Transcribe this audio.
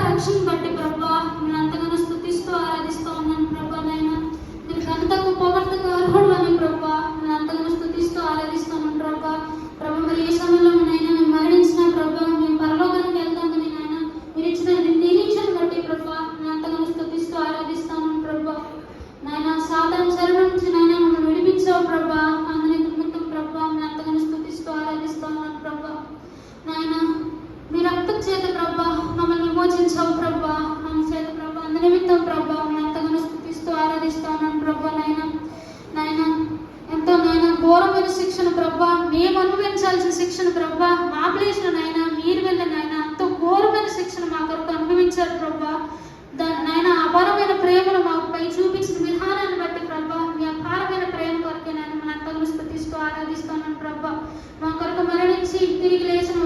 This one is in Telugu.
ఎంత రక్షణ కట్టి ప్రభు మమ్మల్ని విమోచించావు ప్రభా మమ్మల్ని చేత ప్రభా అందు నిమిత్తం ప్రభా ఎంతగానో స్థుతిస్తూ ఆరాధిస్తూ ఉన్నాను ప్రభా నాయన. నాయన ఎంతో నాయన ఘోరమైన శిక్షణ ప్రభా మేము అనుభవించాల్సిన శిక్షణ ప్రభా మా ప్లేస్లో నాయన మీరు వెళ్ళిన నాయన ఎంతో ఘోరమైన శిక్షణ మా కొరకు అనుభవించారు ప్రభా. దాని నాయన అపారమైన ప్రేమను మాపై చూపించిన విధానాన్ని బట్టి ప్రభా మీ అపారమైన ప్రేమ కొరకే నాయన మన అంతగా స్థుతిస్తూ ఆరాధిస్తున్నాను ప్రభా. మా కొరకు మరణించి తిరిగి లేచిన